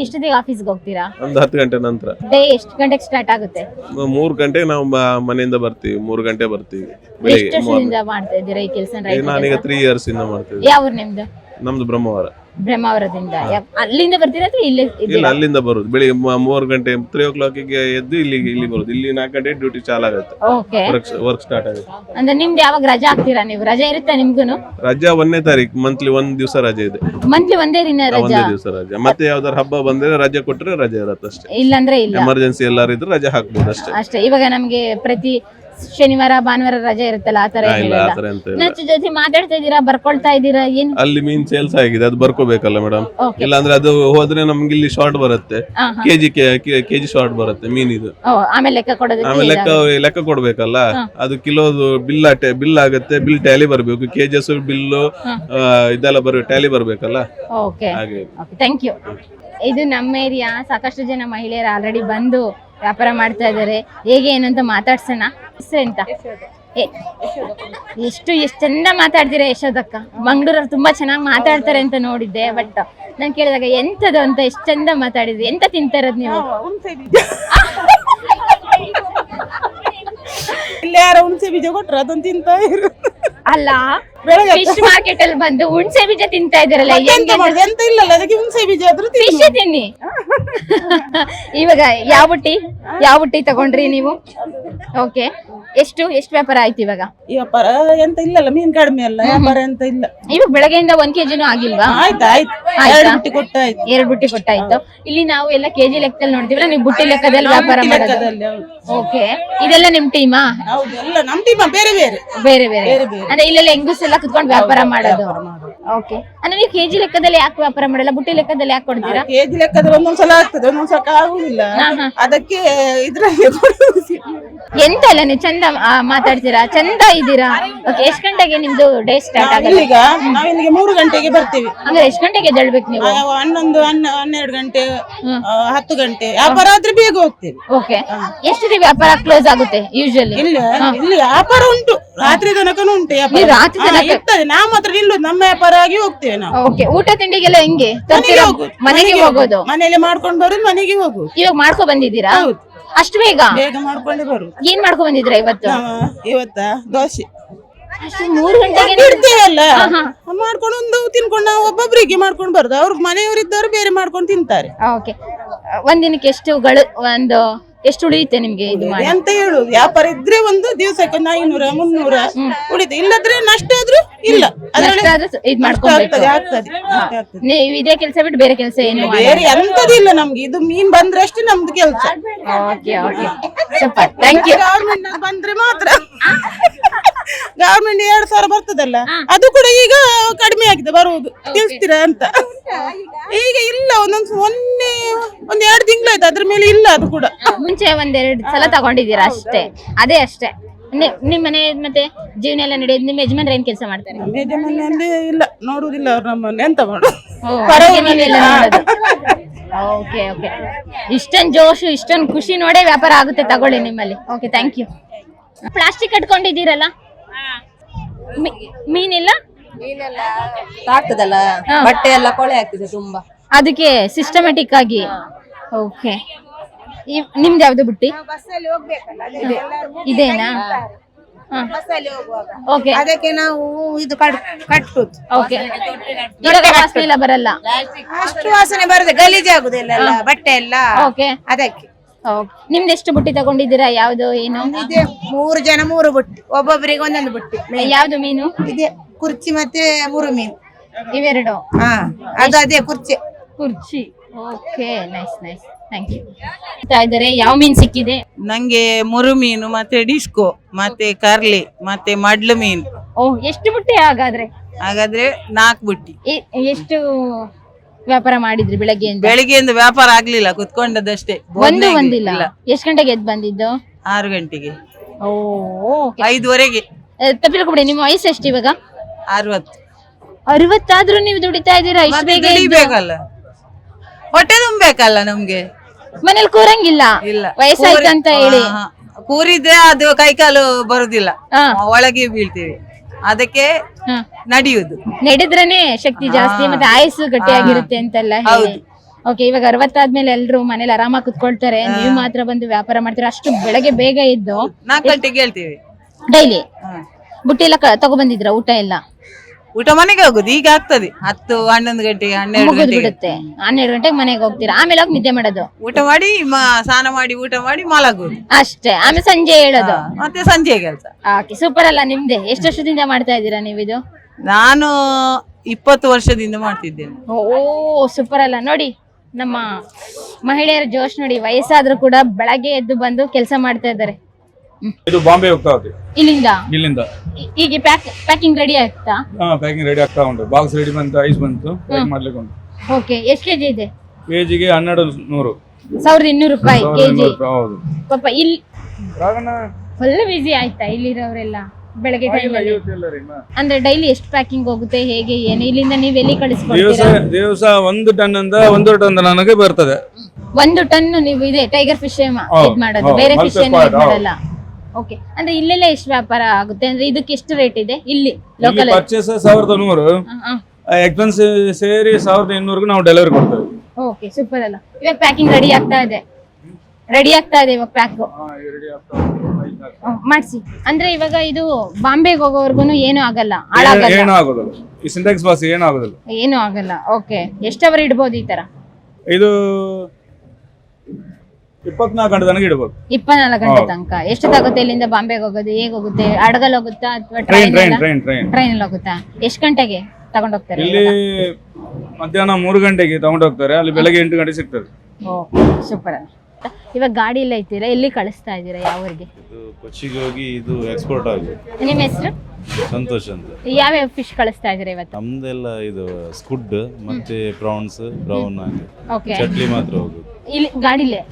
ಎಷ್ಟೊತ್ತಿಗೆ ಆಫೀಸ್ಗೆ ಹೋಗ್ತೀರಾ? ಒಂದು ಹತ್ತು ಗಂಟೆ ನಂತರ. ಡೇ ಎಷ್ಟು ಗಂಟೆಗೆ ಸ್ಟಾರ್ಟ್ ಆಗುತ್ತೆ? ಮೂರು ಗಂಟೆಗೆ ನಾವು ಮನೆಯಿಂದ ಬರ್ತೀವಿ. ಮೂರು ಗಂಟೆ ಬರ್ತೀವಿ. ಬೆಳಿಗ್ಗೆ ಎಷ್ಟು ವರ್ಷದಿಂದ ಮಾಡ್ತಾ ಇದ್ದೀರಾ ಈ ಕೆಲಸ? Morning. ನಾನೀಗ ತ್ರೀ ಇಯರ್ಸ್ ಇಂದ ಮಾಡ್ತೀವಿ ಯಾವ ಊರು ನಿಮ್ದು? ನಮ್ದು ಬ್ರಹ್ಮಾವರ. ಬ್ರಹ್ಮಾವರದಿಂದ. ಯಾ- ಅಲ್ಲಿಂದ ಬರ್ತೀರಾ ಅಥವಾ ಇಲ್ಲೇ ಇಲ್ಲ ಇದ್ದೀರಾ ಅಲ್ಲಿಂದ ಬರುದು. ಬೆಳಿಗ್ಗೆ ಮ- ಮೂರು ಗಂಟೆ ತ್ರೀ ಓ ಕ್ಲಾಕಿಗೆ ಎದ್ದು ಇಲ್ಲಿ ಇಲ್ಲಿ ಬರುದು. ಇಲ್ಲಿ ನಾಲ್ಕು ಗಂಟೆ ಡ್ಯೂಟಿ ಚಾಲು ಆಗುತ್ತೆ. ಓಕೆ ವರ್ಕ್ ವರ್ಕ್ ಸ್ಟಾರ್ಟ್ ಆಗುತ್ತೆ. ಅಂದ್ರೆ ನಿಮ್ದು ಯಾವಾಗ ರಜಾ ಹಾಕ್ತೀರಾ ನೀವು? ರಜಾ ಇರುತ್ತಾ ನಿಮ್ಗೂನು? ರಜಾ ಒಂದನೇ ತಾರೀಕು ಮಂತ್ಲಿ ಒಂದ್ ದಿವಸ ರಜೆ ಇದೆ. ಮಂತ್ಲಿ ಒಂದೇ ದಿನ ರಜಾ? ಒಂದೇ ದಿವಸ ರಜೆ. ಮತ್ತೆ ಯಾವ್ದಾರು ಹಬ್ಬ ಬಂದ್ರೆ ರಜೆ ಕೊಟ್ರೆ ರಜೆ ಇರತ್ತೆ ಅಷ್ಟೇ ಇಲ್ಲಂದ್ರೆ ಇಲ್ಲ. ಎಮರ್ಜೆನ್ಸಿ ಎಲ್ಲಾರು ಇದ್ರೆ ರಜೆ ಹಾಕ್ಬೋದು ಅಷ್ಟೇ ಅಷ್ಟೇ. ಇವಾಗ ನಮ್ಗೆ ಪ್ರತಿ ಶನಿವಾರ ಭಾನುವಾರ ರಜೆ ಇರುತ್ತಲ್ಲ ಆತರ ಇಲ್ಲ ಎಂತ ಜೊತೆ ಮಾತಾಡ್ತಾ ಇದೀರಾ ಬರ್ಕೊಳ್ತಾ ಇದೀರಾ ಏನ್? ಅಲ್ಲಿ ಮೀನ್ ಸೇಲ್ಸ್ ಆಗಿದೆ ಅದು ಬರ್ಕೋಬೇಕಲ್ಲ ಮೇಡಮ್ ಇಲ್ಲ ಇಲ್ಲಾಂದ್ರೆ ಅದು ಹೋದ್ರೆ ನಮ್ಗೆ ಇಲ್ಲಿ ಶಾರ್ಟ್ ಬರುತ್ತೆ. ಕೆಜಿ ಕೆಜಿ ಶಾರ್ಟ್ ಬರುತ್ತೆ ಮೀನಿದು ಆಮೇಲೆ ಲೆಕ್ಕ ಕೊಡೋದಕ್ಕೆ ಆಮೇಲೆ ಲೆಕ್ಕ ಲೆಕ್ಕ ಕೊಡ್ಬೇಕಲ್ಲ? ಅದು ಕಿಲೋದು ಬಿಲ್ ಬಿಲ್ ಆಗುತ್ತೆ ಬಿಲ್ ಟ್ಯಾಲಿ ಬರ್ಬೇಕು. ಕೆಜಿಎಸ್ ಬಿಲ್ಲು ಇದೆಲ್ಲ ಬರ್ ಟ್ಯಾಲಿ ಬರ್ಬೇಕಲ್ಲ? ಓಕೆ ಹಾಗೆ. ಥ್ಯಾಂಕ್ ಯು ಇದು ನಮ್ಮ ಏರಿಯಾ ಸಾಕಷ್ಟು ಜನ ಮಹಿಳೆಯರು ಆಲ್ರೆಡಿ ಬಂದು ವ್ಯಾಪಾರ ಮಾಡ್ತಾ ಇದ್ದಾರೆ. ಹೇಗೆ ಏನಂತ ಮಾತಾಡ್ಸೋಣ. ಹೆಸರೆಂತ ಎಷ್ಟು ಎಷ್ಟು ಚಂದ ಮಾತಾಡ್ತೀರಾ ಯಶೋದಕ್ಕ? ಮಂಗ್ಳೂರವ್ರು ತುಂಬಾ ಚೆನ್ನಾಗಿ ಮಾತಾಡ್ತಾರೆ ಅಂತ ನೋಡಿದ್ದೆ ಬಟ್ ನಾನು ಕೇಳಿದಾಗ ಎಂತದ ಅಂತ ಎಷ್ಟು ಚಂದ ಮಾತಾಡಿದ್ರಿ? ಎಂತ ತಿಂತಾರದ್ ನೀವು? ಹುಣ್ಸೆ ಯಾರೋ ಹುಣಸೆ ಬೀಜ ಕೊಟ್ರು ಅದನ್ನ ತಿಂತಾ ಇರು ಅಲ್ಲ ಫಿಶ್ ಮಾರ್ಕೆಟ್ ಅಲ್ಲಿ ಬಂದು ಹುಣ್ಸೆ ಬೀಜ ತಿಂತಾ ಇದಾರಲ್ಲ ಎಂತ ಮಾಡುದು? ಎಂತ ಇಲ್ಲಲ್ಲ ಅದಕ್ಕೆ ಹುಣಸೆ ಬೀಜ ಆದ್ರೂ ತಿನ್ನು. ಫಿಶ್ ತಿನ್ನಿ. ಇವಾಗ ಯಾವ ಬುಟ್ಟಿ? ಯಾವ ಬುಟ್ಟಿ ತಗೊಂಡ್ರಿ ನೀವು? ಓಕೆ ಎಷ್ಟು ಎಷ್ಟು ವ್ಯಾಪಾರ ಆಯ್ತು ಇವಾಗ? ವ್ಯಾಪಾರ ಎಂತ ಇಲ್ಲಲ್ಲ ಮೀನ್ ಕಡಿಮೆ ಅಲ್ಲ ವ್ಯಾಪಾರ ಎಂತ ಇಲ್ಲ. ಇವಾಗ ಬೆಳಗ್ಗೆಯಿಂದ ಒಂದ್ ಕೆಜಿನೂ ಆಗಿಲ್ವಾ? ಆಯ್ತು ಆಯ್ತು? ಎರಡು ಕೊಟ್ಟ ಕೊಟ್ಟಾಯ್ತು. ಎರಡ್ ಬುಟ್ಟಿ ಕೊಟ್ಟಾಯ್ತು. ಇಲ್ಲಿ ನಾವು ಎಲ್ಲ ಕೆಜಿ ಲೆಕ್ಕದಲ್ಲಿ ನೋಡ್ತೀವಲ್ಲ ನೀವು ಬುಟ್ಟಿ ಲೆಕ್ಕದಲ್ಲಿ ವ್ಯಾಪಾರ ಮಾಡೋದು. ಓಕೆ ಇದೆಲ್ಲ ನಿಮ್ ಟೀಮಾ ಹೌದು ಎಲ್ಲ ನಮ್ ಟೀಮ ಬೇರೆ ಬೇರೆ. ಬೇರೆ ಬೇರೆ. ಅಂದ್ರೆ ಇಲ್ಲೆಲ್ಲ ಹೆಂಗಸ್ ಎಲ್ಲ ಕುತ್ಕೊಂಡು ವ್ಯಾಪಾರ ಮಾಡೋದು. ಓಕೆ ಅಂದ್ರೆ ನೀವು ಕೆಜಿ ಲೆಕ್ಕದಲ್ಲಿ ಯಾಕೆ ವ್ಯಾಪಾರ ಮಾಡಲ್ಲ? ಬುಟ್ಟಿ ಲೆಕ್ಕದಲ್ಲಿ ಯಾಕೆ ಕೊಡ್ತೀರಾ? ಕೆಜಿ ಲೆಕ್ಕದಲ್ಲಿ ಒಂದೊಂದ್ಸಲ ಆಗ್ತದೆ ಒಂದೊಂದ್ಸಲ ಆಗುದಿಲ್ಲ. ಅದಕ್ಕೆ ಇದ್ರಲ್ಲಿ ಎಂತ ಅಲ್ಲ ನೀವು ಚಂದ ಆ, ಮಾತಾಡ್ತೀರಾ? ಚಂದ ಇದ್ದೀರಾ? ಓಕೆ ಎಷ್ಟು ಗಂಟೆಗೆ ನಿಮ್ದು ಡೇ ಸ್ಟಾರ್ಟ್ ಆಗುತ್ತೆ? ಇಲ್ಲಿಗ ನಾವ್ ಇಲ್ಲಿಗೆ ಮೂರು ಗಂಟೆಗೆ ಬರ್ತೀವಿ. ಅಂದ್ರೆ ಎಷ್ಟು ಗಂಟೆಗೆ ಎದ್ದೇಳ್ಬೇಕು ನೀವು? ಆ, ಹನ್ನೊಂದು ಹನ್ನ ಹನ್ನೆರಡು ಗಂಟೆ ಆ, ಹತ್ತು ಗಂಟೆ. ವ್ಯಾಪಾರ ಆದ್ರೆ ಬೇಗ ಹೋಗ್ತೀವಿ. ಓಕೆ ಎಷ್ಟು ವ್ಯಾಪಾರ ಕ್ಲೋಸ್ ಆಗುತ್ತೆ ಯೂಶಲಿ ಇಲ್ಲ ಇಲ್ಲಿ ವ್ಯಾಪಾರ ಉಂಟು. ರಾತ್ರಿ ತನಕನೂ ಉಂಟು ವ್ಯಾಪಾರ. ರಾತ್ರಿ ಹಾ, ತನಕ- ಇರ್ತದೆ. ನಾವು ಮಾತ್ರ ನಿಲ್ಲುದು ನಮ್ಮ ವ್ಯಾಪಾರ ಆಗಿ ಹೋಗ್ತೇವೆ ನಾವು. ಓಕೆ ಊಟ ತಿಂಡಿಗೆಲ್ಲ ಹೆಂಗೆ? ಮನೆಗೆ ತರ್ತೀರಾ? ಹೋಗುದು ಮನೆಗೆ ಹೋಗೋದು. ಮನೇಲೆ ಮಾಡ್ಕೊಂಡು ಬರೋದು ಮನೆಗೆ ಹೋಗುದು. ಇವಾಗ ಮಾಡ್ಕೊ ಬಂದಿದ್ದೀರಾ? ಹೌದು. ಅಷ್ಟು ಬೇಗ? ಬೇಗ ಮಾಡ್ಕೊಂಡೇ ಬರುದು. ಏನ್ ಮಾಡ್ಕೊ ಬಂದಿದ್ದೀರಾ ಇವತ್ತು? ನಾವು ಇವತ್ತ ದೋಸೆ. ಅಷ್ಟು ಮೂರು ಗಂಟೆಗೆ ಮಾಡ್ಕೊಂಡು ಒಂದು ತಿನ್ಕೊಂಡು ನಾವು ಒಬ್ಬೊಬ್ಬರಿಗೆ ಮಾಡ್ಕೊಂಡು ಬರುದು. ಅವ್ರ ಮನೆಯವರಿದ್ದವರು ಬೇರೆ ಮಾಡ್ಕೊಂಡು ತಿಂತಾರೆ. ಓಕೆ ಒಂದಿನಕ್ಕೆ ಎಷ್ಟು ಗಳು ಒಂದು ಎಷ್ಟು ಉಳಿಯುತ್ತೆ ನಿಮ್ಗೆ ಇದು ಮಾಡಿ? ಎಂತ ಹೇಳುದು ವ್ಯಾಪಾರ ಇದ್ರೆ ಒಂದು ದಿವಸಕ್ಕೆ ಒಂದು ಐನೂರ ಮುನ್ನೂರ ಉಳಿತು. ಇಲ್ಲದ್ರೆ ನಷ್ಟ ಆದ್ರೂ ಇಲ್ಲ. ಅದ್ರಲ್ಲಿ ನಷ್ಟ ಆದ್ರೂ ಇದ್ ಮಾಡ್ಕೊಬೇಕು. ಆಗ್ತದೆ ಆಗ್ತದೆ ಆಗ್ತದೆ. ನೀವು ಇದೇ ಕೆಲಸ ಬಿಟ್ಟು ಬೇರೆ ಕೆಲಸ ಏನು ಬೇರೆ ಎಂತದಿಲ್ಲ ನಮ್ಗೆ. ಇದು ಮೀನ್ ಬಂದ್ರೆ ಅಷ್ಟೇ ನಮ್ದು ಕೆಲಸ. Okay okay super. Thank you government ಬಂದ್ರೆ ಮಾತ್ರ. ಗವರ್ಮೆಂಟ್ ಎರಡ್ ಸಾವಿರ ಬರ್ತದಲ್ಲ ಅದು ಕೂಡ ಈಗ ಕಡಿಮೆ ಆಗಿದೆ ಬರುವುದು. ತಿಳಿಸ್ತೀರಾ ಅಂತ? ಈಗ ಇಲ್ಲ ಒಂದೊಂದು ಮೊನ್ನೆ ಒಂದ್ ಎರಡು ತಿಂಗಳಾಯ್ತು ಅದ್ರ ಮೇಲೆ ಇಲ್ಲ ಅದು ಕೂಡ. ಮುಂಚೆ ಒಂದೆರಡು ಸಲ ತಗೊಂಡಿದ್ದೀರಾ ಅಷ್ಟೇ? ಅದೇ ಅಷ್ಟೇ. ನಿ- ನಿಮ್ ಮನೆ ಮತ್ತೆ ಜೀವನ ಎಲ್ಲ ನಡೆಯೋದು ನಿಮ್ಮ ಯಜಮಾನ್ರು ಏನ್ ಕೆಲಸ ಮಾಡ್ತಾರೆ? ಯಜಮಾನ ಅಂದ್ರೆ ಇಲ್ಲ ನೋಡುದಿಲ್ಲ ಅವ್ರು ನಮ್ಮನ್ನ ಎಂತ ಪರವಾಗಿಲ್ಲ. Okay okay. ಇಷ್ಟೊಂದು ಜೋಶು ಇಷ್ಟೊಂದು ಖುಷಿ ನೋಡೇ ವ್ಯಾಪಾರ ಆಗುತ್ತೆ ತಗೊಳ್ಳಿ ನಿಮ್ಮಲ್ಲಿ. ಓಕೆ ಥ್ಯಾಂಕ್ ಯು ಪ್ಲಾಸ್ಟಿಕ್ ಕಟ್ಕೊಂಡಿದ್ದೀರಲ್ಲ? ಮೀ- ಮೀನಿಲ್ಲ? ಆಗ್ತದಲ್ಲ? ಬಟ್ಟೆ ಎಲ್ಲ ಕೊಳೆ ಆಗ್ತದೆ ತುಂಬಾ. ಅದಕ್ಕೆ ಸಿಸ್ಟಮೆಟಿಕ್ ಆಗಿ. ಓಕೆ ನಿಮ್ದು ಯಾವ್ದು ಬುಟ್ಟಿ? ಇದೇನಾ? ಓಕೆ ಅದಕ್ಕೆ ನಾವು ಇದು ಕಟ್ಟುದು ಓಕೆ ವಾಸನೆ ಎಲ್ಲ ಬರಲ್ಲ. ಅಷ್ಟು ವಾಸನೆ ಬರುತ್ತೆ ಗಲೀಜ್ ಆಗುದಿಲ್ಲ ಬಟ್ಟೆ ಎಲ್ಲ. ಓಕೆ ಅದಕ್ಕೆ. ನಿಮ್ದು ಎಷ್ಟು ಬುಟ್ಟಿ ತಗೊಂಡಿದ್ದೀರಾ? ಯಾವ್ದು ಏನು? ಇದೆ ಮೂರು ಜನ ಮೂರು ಬುಟ್ಟಿ. ಒಬ್ಬೊಬ್ಬರಿಗೆ ಒಂದೊಂದು ಬುಟ್ಟಿ ಯಾವ್ದು ಮೀನು? ಇದೆ ಕುರ್ಚಿ ಮತ್ತೆ ಮೂರು ಮೀನು. ಇವೆರಡು? ಹಾ ಅದು ಅದೇ ಕುರ್ಚಿ. ಕುರ್ಚಿ. Okay nice nice. Thank you ಇದ್ದಾರೆ ಯಾವ ಮೀನ್ ಸಿಕ್ಕಿದೆ? ನಂಗೆ ಮುರು ಮೀನು ಮತ್ತೆ ಡಿಸ್ಕೋ ಮತ್ತೆ ಕರ್ಲಿ ಮತ್ತೆ ಮಡ್ಲು ಮೀನು. ಓ ಎಷ್ಟು ಬುಟ್ಟಿ ಹಾಗಾದ್ರೆ? ಹಾಗಾದ್ರೆ ನಾಲ್ಕು ಬುಟ್ಟಿ. ಎ- ಎಷ್ಟು ವ್ಯಾಪಾರ ಮಾಡಿದ್ರಿ ಬೆಳಗ್ಗೆಯಿಂದ ಬೆಳಿಗ್ಗೆಯಿಂದ ವ್ಯಾಪಾರ ಆಗ್ಲಿಲ್ಲ ಕುತ್ಕೊಂಡದಷ್ಟೇ ಒಂದು ಬೋಧನೆ ಆಗ್ಲಿಲ್ಲ. ಒಂದಿಲ್ಲ? ಎಷ್ಟು ಗಂಟೆಗೆ ಎದ್ದು ಬಂದಿದ್ದು? ಆರು ಗಂಟೆಗೆ. ಓ ಐದುವರೆಗೆ. ತಪ್ಪಿಲ್ಕೊಬಿಡಿ ನಿಮ್ಮ ವಯಸ್ಸು ಎಷ್ಟು ಇವಾಗ? ಅರವತ್ತು. ಅರವತ್ತಾದ್ರೂ ನೀವು ದುಡಿತಾ ಇದ್ದೀರಾ? ಇಷ್ಟು ಮತ್ತೆ ಬೇಗ ಎದ್ದು? ದುಡಿಬೇಕಲ್ಲ. ಹೊಟ್ಟೆ ತುಂಬಬೇಕಲ್ಲ ನಮ್ಗೆ. ಮನೇಲಿ ಕೂರಂಗಿಲ್ಲ? ಇಲ್ಲ. ವಯಸ್ಸಾಯ್ತಂತ ಕೂರಿ- ಹೇಳಿ. ಹಾ, ಹಾ. ಕೂರಿದ್ರೆ ಅದು ಕೈಕಾಲು ಬರುದಿಲ್ಲ. ಹಾ. ಒಳಗೆ ಬೀಳ್ತೀವಿ. ಅದಕ್ಕೆ. ನಡೆಯುವುದು. ನಡೆದ್ರೇನೆ ಶಕ್ತಿ ಜಾಸ್ತಿ ಮತ್ತೆ ಆಯಸ್ಸು ಗಟ್ಟಿಯಾಗಿರುತ್ತೆ ಅಂತೆಲ್ಲ ಹೇಳಿ. ಓಕೆ ಇವಾಗ ಅರವತ್ತಾದ್ಮೇಲೆ ಎಲ್ರು ಮನೇಲಿ ಆರಾಮಾಗಿ ಕುತ್ಕೊಳ್ತಾರೆ ನೀವು ಮಾತ್ರ ಬಂದು ವ್ಯಾಪಾರ ಮಾಡ್ತೀರಾ? ಅಷ್ಟು ಬೆಳಗ್ಗೆ ಬೇಗ ಇದ್ದು ನಾಲ್ಕು ಗಂಟೆಗೆ ಹೇಳ್ತೀವಿ. ಡೈಲಿ. ಬುಟ್ಟಿ ಎಲ್ಲ ತಗೊಬಂದಿದ್ರ ಊಟ ಎಲ್ಲ? ಊಟ ಮನೆಗೆ ಹೋಗುದು ಈಗ ಆಗ್ತದೆ. ಹತ್ತು ಹನ್ನೊಂದು ಗಂಟೆಗೆ ಹನ್ನೆರಡು ಮುಗಿದ್ ಗಂಟೆಗೆ. ಬಿಡುತ್ತೆ. ಹನ್ನೆರಡು ಗಂಟೆಗೆ ಮನೆಗೆ ಹೋಗ್ತೀರಾ? ಆಮೇಲೆ ಹೋಗಿ ನಿದ್ದೆ ಮಾಡೋದು. ಊಟ ಮಾಡಿ ಮ- ಸ್ನಾನ ಮಾಡಿ ಊಟ ಮಾಡಿ ಮಲಗುದು. ಅಷ್ಟೇ. ಆಮೇಲೆ ಸಂಜೆ ಹೇಳೋದು. ಮತ್ತೆ ಸಂಜೆ ಕೆಲಸ. ಓಕೆ ಸೂಪರ್ ಅಲ್ಲ ನಿಮ್ದೆ. ಎಷ್ಟು ವರ್ಷದಿಂದ ಮಾಡ್ತಾ ಇದ್ದೀರಾ ನೀವಿದು ನಾನು ಇಪ್ಪತ್ತು ವರ್ಷದಿಂದ ಮಾಡ್ತಿದ್ದೇನೆ. ಓ ಸೂಪರ್ ಅಲ್ಲ. ನೋಡಿ ನಮ್ಮ ಮಹಿಳೆಯರ ಜೋಶ್ ನೋಡಿ ವಯಸ್ಸಾದ್ರೂ ಕೂಡ ಬೆಳಗ್ಗೆ ಎದ್ದು ಬಂದು ಕೆಲಸ ಮಾಡ್ತಾ ಇದ್ದಾರೆ. ಇದು ಬಾಂಬೆ ಹೋಗ್ತಾ ಇಲ್ಲಿಂದ? ಇಲ್ಲಿಂದ. ಈಗ ಪ್ಯಾಕ್ ಪ್ಯಾಕಿಂಗ್ ರೆಡಿ ಆಗ್ತಾ? ಹಾ ಪ್ಯಾಕಿಂಗ್ ರೆಡಿ ಆಗ್ತಾ ಉಂಟು. ಬಾಕ್ಸ್ ರೆಡಿ ಬಂತು ಐಸ್ ಬಂತು ಪ್ಯಾಕ್ ಮಾಡ್ಲಿಕ್ಕೆ ಉಂಟು. ಓಕೆ ಎಷ್ಟು ಕೆಜಿ ಇದೆ? ಕೆಜಿಗೆ ಹನ್ನೆರಡು ನೂರು. ಸಾವಿರದ ಇನ್ನೂರು ರೂಪಾಯಿ ಕೆಜಿ ಹೌದು. ಪಾಪ ಇಲ್ಲಿ ಫುಲ್ ಬಿಸಿ ಆಯ್ತಾ ಇಲ್ಲಿರೋರೆಲ್ಲ? ಬೆಳಗ್ಗೆ ಟೈಮಲ್ಲಿ. ಅಂದ್ರೆ ಡೈಲಿ ಎಷ್ಟು ಪ್ಯಾಕಿಂಗ್ ಹೋಗುತ್ತೆ ಹೇಗೆ ಏನು? ಇಲ್ಲಿಂದ ನೀವು ಎಲ್ಲಿ ದಿವಸ ಕಳಿಸ್ಕೊಡ್ತೀರಾ? ದಿವಸ ಒಂದು ಟನ್ ಇಂದ ಒಂದೂವರೆ ಟನ್ ನನಗೆ ಬರ್ತದೆ. ಒಂದು ಟನ್ ನೀವು ಇದೆ ಟೈಗರ್ ಫಿಶ್ ಹೌದು, ಇದ್ ಮಾಡೋದು ಬೇರೆ ಮಲ್ಪೆ ಫಿಶ್ ಏನು ಹೌದು. ಮಾಡಲ್ಲ? ಓಕೆ ಅಂದ್ರೆ ಇಲ್ಲೆಲ್ಲ ಎಷ್ಟು ವ್ಯಾಪಾರ ಆಗುತ್ತೆ? ಅಂದ್ರೆ ಇದಕ್ಕೆ ಎಷ್ಟು ರೇಟ್ ಇದೆ? ಇಲ್ಲಿ ಲೋಕಲ್ ಪರ್ಚೇಸ್ ಸಾವಿರದ ನೂರು ಎಕ್ಸ್ಪೆನ್ಸ್ ಸೇರಿ ಸಾವಿರದ ಇನ್ನೂರ್ಗೂ ನಾವು ಡೆಲಿವರಿ ಕೊಡ್ತೇವೆ. ಓಕೆ ಸೂಪರ್ ಅಲ್ಲ. ಇವಾಗ ಪ್ಯಾಕಿಂಗ್ ರೆಡಿ ಆಗ್ತಾ ಇದೆ. ರೆಡಿ ಆಗ್ತಾ ಇದೆ ಇವಾಗ ಪ್ಯಾಕ್ ಮಾಡಿಸಿ. ಅಂದ್ರೆ ಇವಾಗ ಇದು ಬಾಂಬೆಗೆ ಹೋಗೋವರೆಗೂ ಏನು ಆಗಲ್ಲ. ಏನು ಆಗೋದಿಲ್ಲ. ಈ ಸಿಂಟೆಕ್ಸ್ ಬಾಸ್ ಏನು ಆಗೋದಿಲ್ಲ. ಏನು ಆಗಲ್ಲ. ಓಕೆ ಎಷ್ಟು ಅವರ್ ಇಡ್ಬೋದು ಈ ತರ? ಇದು ಇಪ್ಪತ್ನಾಲ್ಕು ಗಂಟೆ ತನಕ ಇಡಬೇಕು ಇಪ್ಪತ್ನಾಲ್ಕು ಗಂಟೆ ತನಕ. ಎಷ್ಟು ತಗುತ್ತೆ ಇಲ್ಲಿಂದ ಬಾಂಬೆಗೆ ಹೋಗೋದು ಹೇಗೆ ಹೋಗುತ್ತೆ ಹಡಗಲ್ ಹೋಗುತ್ತಾ ಅಥವಾ train train train train train. ಅಲ್ಲಿ ಹೋಗುತ್ತಾ? ಎಷ್ಟು ಗಂಟೆಗೆ ತಗೊಂಡೋಗ್ತಾರೆ ಇಲ್ಲಿ ಮಧ್ಯಾಹ್ನ ಮೂರು ಗಂಟೆಗೆ ತಗೊಂಡು ಹೋಗ್ತಾರೆ ಅಲ್ಲಿ ಬೆಳಗ್ಗೆ ಎಂಟು ಗಂಟೆ ಸಿಗ್ತದೆ. ಸೂಪರ್ ಇವಾಗ ಗಾಡಿ ಎಲ್ಲ ಐತೀರಾ ಎಲ್ಲಿ ಕಳಿಸ್ತಾ ಇದ್ದೀರಾ ಯಾವ ಊರಿಗೆ? ಇದು ಕೊಚ್ಚಿಗೆ ಹೋಗಿ ಇದು ಎಕ್ಸ್ಪೋರ್ಟ್ ಆಗಿದೆ. ನಿಮ್ಮ ಹೆಸರು? ಸಂತೋಷ್ ಅಂತ. ಯಾವ ಫಿಶ್ ಕಳಿಸ್ತಾ ಇದ್ದೀರಾ ಇವತ್ತು? ನಮ್ದೆಲ್ಲ ಇದು ಸ್ಕುಡ್ ಮತ್ತೆ ಪ್ರಾನ್ಸ್ ಬ್ರೌನ್ ಹಾಗೆ. ಓಕೆ ಚಟ್ಲಿ ಮಾತ್ರ ಹೋಗುದು. ಇಲ್ಲಿ ಗಾಡಿಲೇ?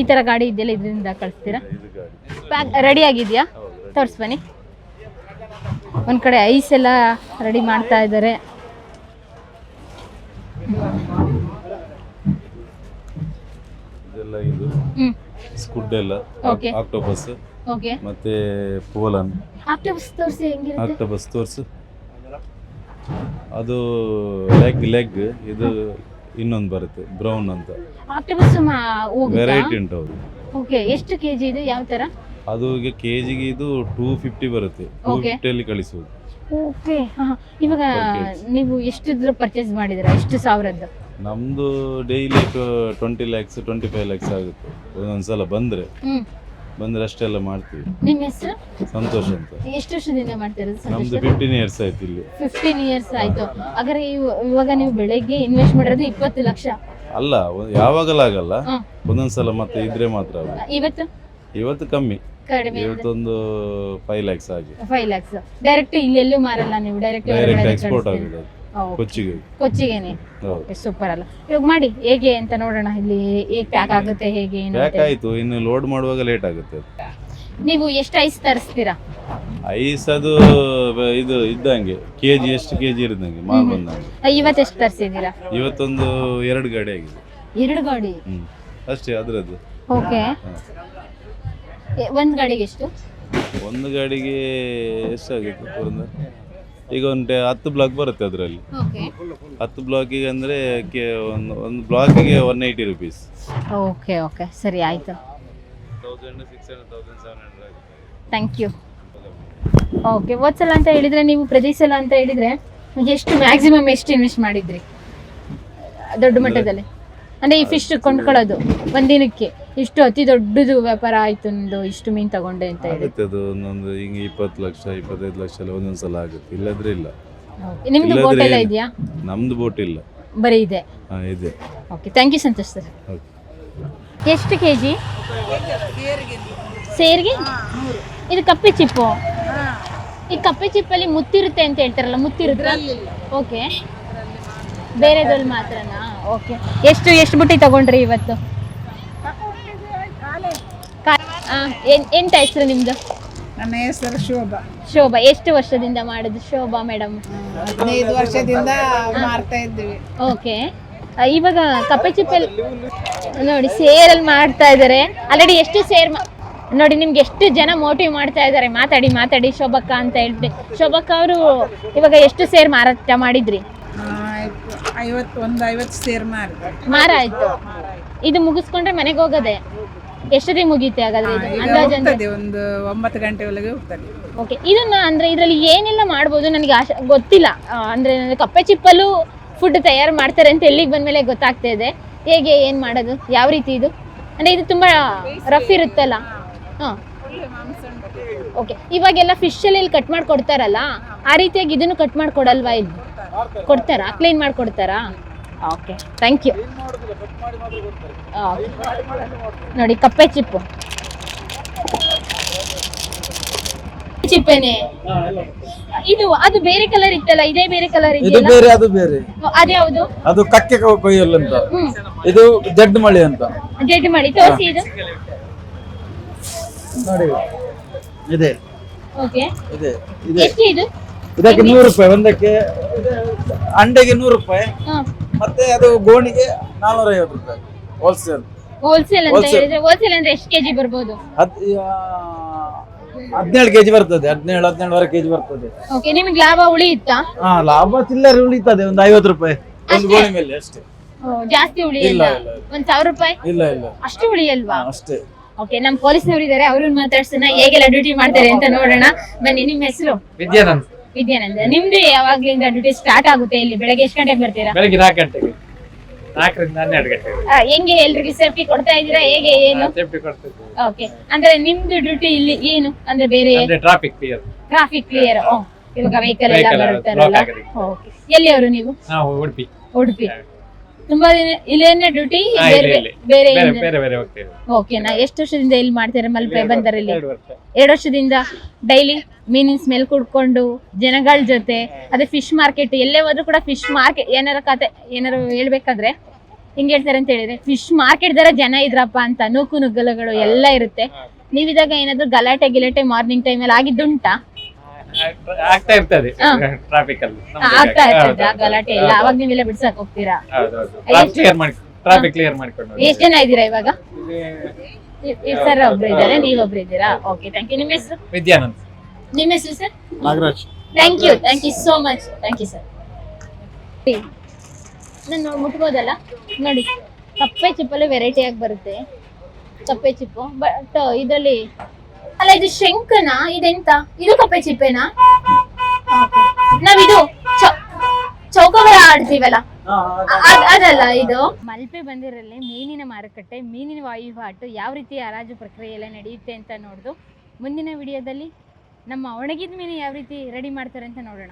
ಈ ತರ ಗಾಡಿ ಇದೆಯಲ್ಲ ಇದರಿಂದ ಕಳಿಸ್ತೀರಾ? ಪ್ಯಾಕ್ ರೆಡಿ ಆಗಿದೆಯಾ? ತೋರಿಸ್ ಬನ್ನಿ. ಒಂದ್ ಕಡೆ ಐಸ್ ಎಲ್ಲ ರೆಡಿ ಮಾಡ್ತಾ ಇದ್ದಾರೆ. ಸ್ಕುಡ್ ಎಲ್ಲ. ಆಕ್ಟೋಪಸ್ ಓಕೆ ಮತ್ತೆ ಪೋಲನ್ ಆಕ್ಟೋಪಸ್ ತೋರಿಸಿ ಹೆಂಗಿರುತ್ತೆ? ಆಕ್ಟೋಪಸ್ ತೋರ್ಸು. ಅದು ಲೆಗ್ ಲೆಗ್ ಇದು ಇನ್ನೊಂದು ಬರುತ್ತೆ ಬ್ರೌನ್ ಅಂತ. ಆಕ್ಟೋಪಸ್ ವೆರೈಟಿ ಉಂಟು ಹೌದು. ಓಕೆ ಎಷ್ಟು ಕೆಜಿ ಇದೆ ಯಾವ ತರ? ಅದು ಈಗ ಕೆ ಜಿಗೆ ಇದು ಟೂ ಫಿಫ್ಟಿ ಬರುತ್ತೆ. Two Okay. ಫಿಫ್ಟಿಯಲ್ಲಿ ಕಳಿಸುವುದು. ಓಕೆ ಇವಾಗ ನೀವು ಎಷ್ಟು ಪರ್ಚೇಸ್ ಮಾಡಿದಿರಾ ಎಷ್ಟು ಸಾವಿರದ್ದು? ನಮ್ದು daily twenty lakhs twenty five lakhs ಆಗುತ್ತೆ. ಒಂದೊಂದ್ಸಲ ಬಂದ್ರೆ. ಬಂದ್ರೆ ಅಷ್ಟೆಲ್ಲ ಮಾಡ್ತೀವಿ. ನಿಮ್ಮ ಹೆಸರು? ಸಂತೋಷ ಅಂತ. ಎಷ್ಟು ವರ್ಷದಿಂದ ಮಾಡ್ತಿರೋದು ನಮ್ದು ಫಿಫ್ಟೀನ್ ಇಯರ್ಸ್ ಆಯ್ತು ಇಲ್ಲಿ. ಫಿಫ್ಟೀನ್ ಇಯರ್ಸ್ ಆಯ್ತು. ಹಾಗಾದ್ರೆ ಇವ್- ಇವಾಗ ನೀವು ಬೆಳಗ್ಗೆ ಇನ್ವೆಸ್ಟ್ ಮಾಡಿರೋದು ಇಪ್ಪತ್ತು ಲಕ್ಷ. ಅಲ್ಲ ಯಾವಾಗಲ ಆಗಲ್ಲ. ಹ್ಮ್. ಒಂದೊಂದ್ಸಲ ಮತ್ತೆ ಇದ್ರೆ ಮಾತ್ರ ಆಗುದು. ಇವತ್ತು? ಇವತ್ತು ಕಮ್ಮಿ. ಕಡಿಮೆ ಇವತ್ತೊಂದು ಫೈವ್ ಲ್ಯಾಕ್ಸ್ ಆಗಿ. ಫೈವ್ ಲ್ಯಾಕ್ಸ್ ಡೈರೆಕ್ಟ್ ಇಲ್ಲೆಲ್ಲೂ ಮಾರಲ್ಲ ನೀವು. ಡೈರೆಕ್ಟ್ ಡೈರೆಕ್ಟ್ ಎಕ್ಸ್ಪೋರ್ಟ್ ಆಗುದು ಅದು. ಕೊಚ್ಚಿಗೆ ಕೊಚ್ಚಿಗೆನೆ. ಸೂಪರ್ ಅಲ್ಲ. ಇವಾಗ ಮಾಡಿ ಹೇಗೆ ಅಂತ ನೋಡೋಣ ಇಲ್ಲಿ ಹೇಗೆ ಪ್ಯಾಕ್ ಆಗುತ್ತೆ ಹೇಗೆ ಏನು ಪ್ಯಾಕ್ ಆಯ್ತು. ಇನ್ನು ಲೋಡ್ ಮಾಡುವಾಗ ಲೇಟ್ ಆಗುತ್ತೆ ನೀವು ಎಷ್ಟು ಐಸ್ ತರಿಸ್ತೀರಾ? ಐಸ್ ಅದು ಇದು ಇದ್ದಂಗೆ ಕೆಜಿ ಎಷ್ಟು ಕೆಜಿ ಇರದಂಗೆ ಮಾಲ್ ಬಂದಂಗೆ. ಇವತ್ತು ಎಷ್ಟು ತರಿಸಿದ್ದೀರಾ? ಇವತ್ತೊಂದು ಎರಡು ಗಾಡಿ ಆಗಿದೆ. ಎರಡು ಗಾಡಿ? ಅಷ್ಟೇ ಅದ್ರದ್ದು. ಓಕೆ ಒಂದ್ ಗಾಡಿಗೆ ಎಷ್ಟು? ಒಂದು ಗಾಡಿಗೆ ಎಷ್ಟಾಗಿತ್ತು? ಈಗ ಒಂದು ಹತ್ತು ಬ್ಲಾಕ್ ಬರುತ್ತೆ ಅದರಲ್ಲಿ. ಓಕೆ ಹತ್ತು ಬ್ಲಾಕಿಗೆ ಅಂದರೆ ಒಂದು ಒಂದು ಬ್ಲಾಕಿಗೆ one eighty rupees okay okay ಸರಿ ಆಯ್ತು. Thousand six hundred thousand seven hundred ಆಗುತ್ತೆ. ಥ್ಯಾಂಕ್ ಯು ಓಕೆ ಸಲ ಅಂತ ಹೇಳಿದ್ರೆ ನೀವು ಪ್ರತಿ ಸಲ ಅಂತ ಹೇಳಿದ್ರೆ ಎಷ್ಟು ಮ್ಯಾಕ್ಸಿಮಮ್ ಎಷ್ಟು ಇನ್ವೆಸ್ಟ್ ಮಾಡಿದ್ರಿ? ದೊಡ್ಡ ಮಟ್ಟದಲ್ಲಿ. ಅಂದ್ರೆ ಈ ಫಿಶ್ ಕೊಂಡ್ಕೊಳ್ಳೋದು ಒಂದಿನಕ್ಕೆ. ಇಷ್ಟು ಅತಿ ದೊಡ್ಡದು ವ್ಯಾಪಾರ ಆಯ್ತು ನಿಮ್ದು ಇಷ್ಟು ಮೀನ್ ತಗೊಂಡೆ ಅಂತ ಹೇಳಿ. ಆಗುತ್ತೆ ಅದು ಒಂದೊಂದು ಹಿಂಗೆ ಇಪ್ಪತ್ತು ಲಕ್ಷ ಇಪ್ಪತ್ತೈದು ಲಕ್ಷ ಎಲ್ಲ ಒಂದೊಂದು ಸಲ ಆಗುತ್ತೆ. ಇಲ್ಲದ್ರೆ ಇಲ್ಲ. ನಿಮ್ದು ಬೋಟ್ ಎಲ್ಲ? ಇದೆಯಾ? ನಮ್ದು ಬೋಟ್ ಇಲ್ಲ. ಬರೀ ಇದೆ? ಹಾಂ ಇದೆ. Okay thank you Santosh sir. Okay ಎಷ್ಟು ಕೆ ಜಿ ಸೇರಿಗೆ ಇದು ಕಪ್ಪೆ ಚಿಪ್ಪು? ಈ ಕಪ್ಪೆ ಚಿಪ್ಪಲ್ಲಿ ಮುತ್ತಿರುತ್ತೆ ಅಂತ ಹೇಳ್ತಾರಲ್ಲ ಮುತ್ತಿರುತ್ತೆ? ಓಕೆ ಬೇರೆದ್ರಲ್ಲಿ ಮಾತ್ರನಾ? ಓಕೆ ಎಷ್ಟು ಎಷ್ಟು ಬುಟ್ಟಿ ತಗೊಂಡ್ರಿ ಇವತ್ತು? ಎಂತ ಹೆಸರು ನಿಮ್ದು? ನನ್ನ ಹೆಸರು ಶೋಭಾ. ಶೋಭಾ ಎಷ್ಟು ವರ್ಷದಿಂದ ಮಾಡುದು ಶೋಭಾ ಮೇಡಮ್ ಹದಿನೈದು ವರ್ಷದಿಂದ ಮಾಡ್ತಾ ಇದ್ದೀವಿ. ಓಕೆ ಇವಾಗ ಕಪ್ಪೆ ಚಿಪ್ಪಲ್ಲಿ ನೋಡಿ ಸೇರಲ್ಲಿ ಮಾಡ್ತಾ ಇದ್ದಾರೆ ಆಲ್ರೆಡಿ ಎಷ್ಟು ಸೇರ್ ನೋಡಿ ನಿಮ್ಗೆ ಎಷ್ಟು ಜನ ಮೋಟಿವ್ ಮಾಡ್ತಾ ಇದ್ದಾರೆ ಮಾತಾಡಿ ಮಾತಾಡಿ ಶೋಭಕ್ಕ ಅಂತ ಹೇಳಿ ಶೋಭಕ್ಕ ಅವರು ಇವಾಗ ಎಷ್ಟು ಸೇರ್ ಮಾರಾಟ ಮಾಡಿದ್ರಿ? ಐವತ್ತು ಒಂದು ಐವತ್ತು ಸೇರ್ ಮಾರ ಆಯ್ತು ಇದು ಮುಗಿಸ್ಕೊಂಡ್ರೆ ಮನೆಗೆ ಹೋಗೋದೆ? ಎಷ್ಟೊತ್ತಿಗೆ ಮುಗಿಯುತ್ತೆ ಹಾಗಾದ್ರೆ ಇದು? ಅಂದಾಜು ಅಂದ್ರೆ? ಹೋಗ್ತದೆ ಒಂದು ಒಂಬತ್ತು ಗಂಟೆ ಒಳಗೆ ಹೋಗ್ತದೆ. ಓಕೆ ಇದನ್ನ ಅಂದ್ರೆ ಇದರಲ್ಲಿ ಏನೆಲ್ಲ ಮಾಡ್ಬೋದು ನನಗೆ ಆಶ ಗೊತ್ತಿಲ್ಲ. ಆ, ಅಂದ್ರೆ ನನಗೆ ಕಪ್ಪೆ ಚಿಪ್ಪಲ್ಲೂ ಫುಡ್ ತಯಾರು ಮಾಡ್ತಾರೆ ಅಂತ ಎಲ್ಲಿಗೆ ಬಂದ್ಮೇಲೆ ಗೊತ್ತಾಗ್ತಾ ಇದೆ. ಹೇಗೆ ಏನ್ ಮಾಡೋದು ಯಾವ ರೀತಿ ಇದು? ಅಂದ್ರೆ ಇದು ತುಂಬಾ ರಫ್ ಇರುತ್ತಲ್ಲ? ಹಾ ಓಕೆ ಇವಾಗೆಲ್ಲ ಫಿಶ್ ಅಲ್ಲಿ ಕಟ್ ಮಾಡಿ ಕೊಡ್ತಾರಲ್ಲ ಆ ರೀತಿಯಾಗಿ ಇದನ್ನು ಕಟ್ ಮಾಡಿ ಕೊಡಲ್ವಾ ಇದು ಕೊಡ್ತಾರಾ? ಕ್ಲೀನ್ ಮಾಡಿ ಕೊಡ್ತಾರಾ ಓಕೆ ಥ್ಯಾಂಕ್ ಯು ನೋಡಿ ಕಪ್ಪೆ ಚಿಪ್ಪು. ಚಿಪ್ಪೇನೆ? ಇದು ಅದು ಬೇರೆ ಕಲರ್ ಇತ್ತಲ್ಲ ಇದೇ ಬೇರೆ ಕಲರ್ ಇದು ಇದೆಯಲ್ಲ? ಬೇರೆ ಅದು ಬೇರೆ. ಅದ್ಯಾವುದು ಅದು ಕಕ್ಕೆ ಕೊ- ಕೊಯ್ಯಲು ಅಂತ. ಇದು ಜಡ್ ಮಳಿ ಅಂತ. ಜಡ್ ಮಾಡಿ ತೋರಿಸಿ ಇದು. ನೋಡಿ. ಇದೆ. ಓಕೆ ಇದೆ ಇದೆ. ಎಷ್ಟು ಇದು? ಇದಕ್ಕೆ ನೂರು ರೂಪಾಯಿ ಒಂದಕ್ಕೆ ಅಂಡೆಗೆ ನೂರು ರೂಪಾಯಿ. ಹಾ. ಮತ್ತೆ ಅದು ಗೋಣಿಗೆ ನಾನೂರ ಐವತ್ತು ರೂಪಾಯಿ. ಹೋಲ್ಸೇಲ್ ಹೋಲ್ಸೇಲ್ ಅಂತ Wholesale. ಹೇಳಿದ್ರೆ ಹೋಲ್ಸೇಲ್ ಅಂದ್ರೆ ಎಷ್ಟು ಕೆಜಿ ಬರ್ಬೋದು? ಹದ್ ಹದಿನೇಳು ಕೆಜಿ ಬರ್ತದೆ ಹದಿನೇಳು ಹದಿನೇಳುವರೆ ಕೆಜಿ ಬರ್ತದೆ. ಓಕೆ ನಿಮಗೆ ಲಾಭ ಉಳಿಯುತ್ತಾ? ಹಾ ಲಾಭ ಚಿಲ್ಲರೆ ಉಳಿತದೆ ಒಂದು ಐವತ್ತು ರೂಪಾಯಿ. ಒಂದು? ಗೋಣಿ ಮೇಲೆ ಅಷ್ಟೇ. ಓ, ಜಾಸ್ತಿ ಉಳಿಯಲ್ಲ? ಇಲ್ಲ. ಒಂದ್ ಸಾವಿರ ರೂಪಾಯಿ? ಇಲ್ಲ ಇಲ್ಲ. ಅಷ್ಟು ಉಳಿಯಲ್ವಾ? ಅಷ್ಟೇ. ಓಕೆ ನಮ್ ಪೊಲೀಸ್ನವ್ರು ಇದ್ದಾರೆ ಅವ್ರನ್ನ ಮಾತಾಡ್ಸೋಣ ಹೇಗೆಲ್ಲ ಡ್ಯೂಟಿ ಮಾಡ್ತಾರೆ ಅಂತ ನೋಡೋಣ. ಬನ್ನಿ ನಿಮ್ ಹೆಸರು? ವಿದ್ಯಾನಂದ್. ವಿದ್ಯಾನಂದ ನಿಮ್ದು ಯಾವಾಗಿಂದ ಡ್ಯೂಟಿ ಸ್ಟಾರ್ಟ್ ಆಗುತ್ತೆ ಇಲ್ಲಿ? ಬೆಳಗ್ಗೆ ಎಷ್ಟು ಗಂಟೆಗೆ ಬರ್ತೀರಾ? ಬೆಳಗ್ಗೆ ನಾಲ್ಕು ಗಂಟೆಗೆ. ನಾಲ್ಕರಿಂದ ಹನ್ನೆರಡು ಗಂಟೆಗೆ. ಆ, ಹೆಂಗೆ ಎಲ್ರಿಗೂ ಸೇಫ್ಟಿ ಕೊಡ್ತಾ ಇದ್ದೀರಾ? ಹೇಗೆ ಏನು? ಸೇಫ್ಟಿ ಕೊಡ್ತೇವೆ ಓಕೆ ಅಂದ್ರೆ ನಿಮ್ದು ಡ್ಯೂಟಿ ಇಲ್ಲಿ ಏನು? ಅಂದ್ರೆ ಬೇರೆ ಅಂದ್ರೆ ಟ್ರಾಫಿಕ್ ಕ್ಲಿಯರ್ ಟ್ರಾಫಿಕ್ ಕ್ಲಿಯರ್ ಇವಾಗ ವೆಹಿಕಲ್ ಎಲ್ಲ Vehicle ಎಲ್ಲ block ಆಗಿದೆ. ಓಕೆ ಎಲ್ಲಿಯವರು ನೀವು? ನಾವು ಉಡುಪಿ. ಉಡುಪಿ. ತುಂಬಾ ದಿನ ಇಲ್ಲೇನೆ ಡ್ಯೂಟಿ ಹಾ, ಬೇರೆ ಇಲ್ಲಿ, ಇಲ್ಲಿ. ಬೇರೆ ಬೇರೆ ಬೇರೆ ಬೇರೆ ಹೋಗ್ತೇವೆ. ಓಕೆನಾ ಎಷ್ಟು ವರ್ಷದಿಂದ ಇಲ್ಲಿ ಮಾಡ್ತಾರೆ ಮಲ್ಪೆ ಬಂದರಲ್ಲಿ? ಎರಡು ವರ್ಷ. ಎರಡು ವರ್ಷದಿಂದ ಡೈಲಿ ಮೀನಿನ ಸ್ಮೆಲ್ ಕುಡ್ಕೊಂಡು ಜನಗಳ ಜೊತೆ ಅದೇ ಫಿಶ್ ಮಾರ್ಕೆಟ್ ಎಲ್ಲೇ ಹೋದ್ರು ಕೂಡ ಫಿಶ್ ಮಾರ್ಕೆಟ್ ಏನಾರ ಕತೆ ಏನಾರು ಹೇಳ್ಬೇಕಾದ್ರೆ ಹಿಂಗ್ ಹೇಳ್ತಾರೆ ಅಂತ ಹೇಳಿದ್ರೆ ಫಿಶ್ ಮಾರ್ಕೆಟ್ ದರ ಜನ ಇದ್ರಪ್ಪ ಅಂತ ನೂಕು ನುಗ್ಗಲುಗಳು ಎಲ್ಲ ಇರುತ್ತೆ. ನೀವಿದಾಗ ಏನಾದ್ರು ಗಲಾಟೆ ಗಿಲಾಟೆ ಮಾರ್ನಿಂಗ್ ಟೈಮಲ್ಲಿ ಆಗಿದ್ದುಂಟಾ? ಆಗ್ತಾ ಇರ್ತದೆ. ಟ್ರಾಫಿಕ್ ಅಲ್ಲಿ. ಆಗ್ತಾ ಇರ್ತದೆ ಗಲಾಟೆ ಎಲ್ಲ ಅವಾಗ ನೀವೆಲ್ಲ ಬಿಡ್ಸಕ್ ಹೋಗ್ತೀರಾ? ಟ್ರಾಫಿಕ್ ಕ್ಲಿಯರ್ ಮಾಡಿ ಟ್ರಾಫಿಕ್ ಕ್ಲಿಯರ್ ಮಾಡ್ಕೊಂಡು ಎಷ್ಟ್ ಜನ ಇದ್ದೀರಾ ಇವಾಗ? ಸರ್ ಒಬ್ರು ಇದ್ದಾರೆ ನೀವೊಬ್ರು ಇದ್ದೀರಾ? ಓಕೆ ಥ್ಯಾಂಕ್ ಯು ನಿಮ್ಮ ಹೆಸರು? ವಿದ್ಯಾನಂದ್. ನಿಮ್ಮ ಹೆಸರು sir? Nagaraj. Thank you thank you so much thank you sir ನಾನು ಮುಟ್ಬೋದಲ್ಲ? ನೋಡಿ ಕಪ್ಪೆ ಚಿಪ್ಪಲ್ಲಿ ವೆರೈಟಿ ಆಗಿ ಬರುತ್ತೆ. ಕಪ್ಪೆ ಚಿಪ್ಪು ಬಟ್ ಇದರಲ್ಲಿ ಅಲ್ಲ ಇದು ಶಂಕನ? ಇದೆಂತ? ಇದು ಕಪ್ಪೆ ಚಿಪ್ಪೆನಾ? ನಾವಿದು ಚೌ- ಚೌಕಬಾರ ಆಡ್ತೀವಲ್ಲ? ಅದ್- ಅದಲ್ಲ ಇದು. ಮಲ್ಪೆ ಬಂದಿರಲಿ ಮೀನಿನ ಮಾರುಕಟ್ಟೆ ಮೀನಿನ ವಹಿವಾಟು ಯಾವ ರೀತಿ ಹರಾಜು ಪ್ರಕ್ರಿಯೆ ಎಲ್ಲ ನಡೆಯುತ್ತೆ ಅಂತ ನೋಡ್ದು ಮುಂದಿನ ವಿಡಿಯೋದಲ್ಲಿ ನಮ್ಮ ಒಣಗಿದ ಮೀನು ಯಾವ ರೀತಿ ರೆಡಿ ಮಾಡ್ತಾರೆ ಅಂತ ನೋಡೋಣ.